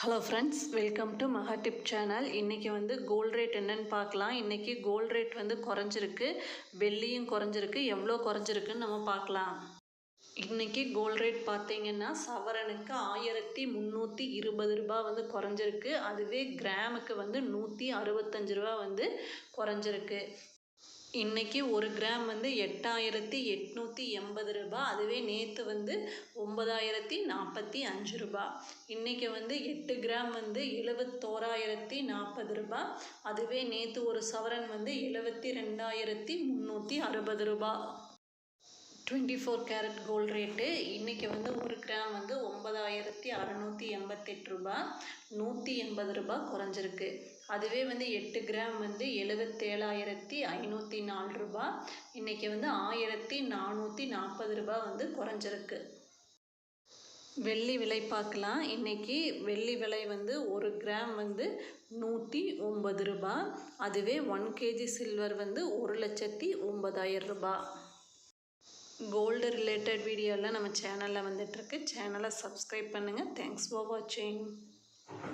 Hello friends welcome to Maha tip channel இன்றைக்கி வந்து gold rate என்னன்னு பார்க்கலாம். இன்றைக்கி கோல்ட் ரேட் வந்து குறைஞ்சிருக்கு. வெள்ளியும் குறைஞ்சிருக்கு. எவ்வளோ குறைஞ்சிருக்குன்னு நம்ம பார்க்கலாம். இன்றைக்கி கோல்ட் ரேட் பார்த்தீங்கன்னா சவரனுக்கு ஆயிரத்தி முந்நூற்றி இருபது ரூபா வந்து குறைஞ்சிருக்கு. அதுவே கிராமுக்கு வந்து நூற்றி அறுபத்தஞ்சு ரூபா வந்து குறைஞ்சிருக்கு. இன்றைக்கி ஒரு கிராம் வந்து எட்டாயிரத்தி எட்நூற்றி எண்பது ரூபாய் அதுவே நேற்று வந்து ஒம்பதாயிரத்தி நாற்பத்தி அஞ்சு ரூபாய் இன்றைக்கி வந்து எட்டு கிராம் வந்து எழுபத்தோராயிரத்தி நாற்பது ரூபாய் அதுவே நேற்று ஒரு சவரன் வந்து எழுபத்தி ரெண்டாயிரத்தி முந்நூற்றி அறுபது ரூபாய் twenty four carat gold rate இன்றைக்கி வந்து ஒரு கிராம் அறநூற்றி எண்பத்தெட்டு ரூபா நூற்றி எண்பது ரூபாய் குறைஞ்சிருக்கு. அதுவே வந்து எட்டு கிராம் வந்து எழுபத்தேழாயிரத்தி ஐநூற்றி நாலு ரூபாய் இன்றைக்கி வந்து ஆயிரத்தி நானூற்றி நாற்பது ரூபாய் வந்து குறைஞ்சிருக்கு. வெள்ளி விலை பார்க்கலாம். இன்றைக்கி வெள்ளி விலை வந்து ஒரு கிராம் வந்து நூற்றி ஒம்பது ரூபா அதுவே ஒன் கேஜி சில்வர் வந்து ஒரு லட்சத்தி ஒம்பதாயிரம் ரூபாய் கோல்டு ரிலேட்டட் வீடியோலாம் நம்ம சேனலில் வந்துட்டுருக்கு. சேனலை சப்ஸ்கிரைப் பண்ணுங்கள் தேங்க்ஸ் ஃபார் வாட்சிங்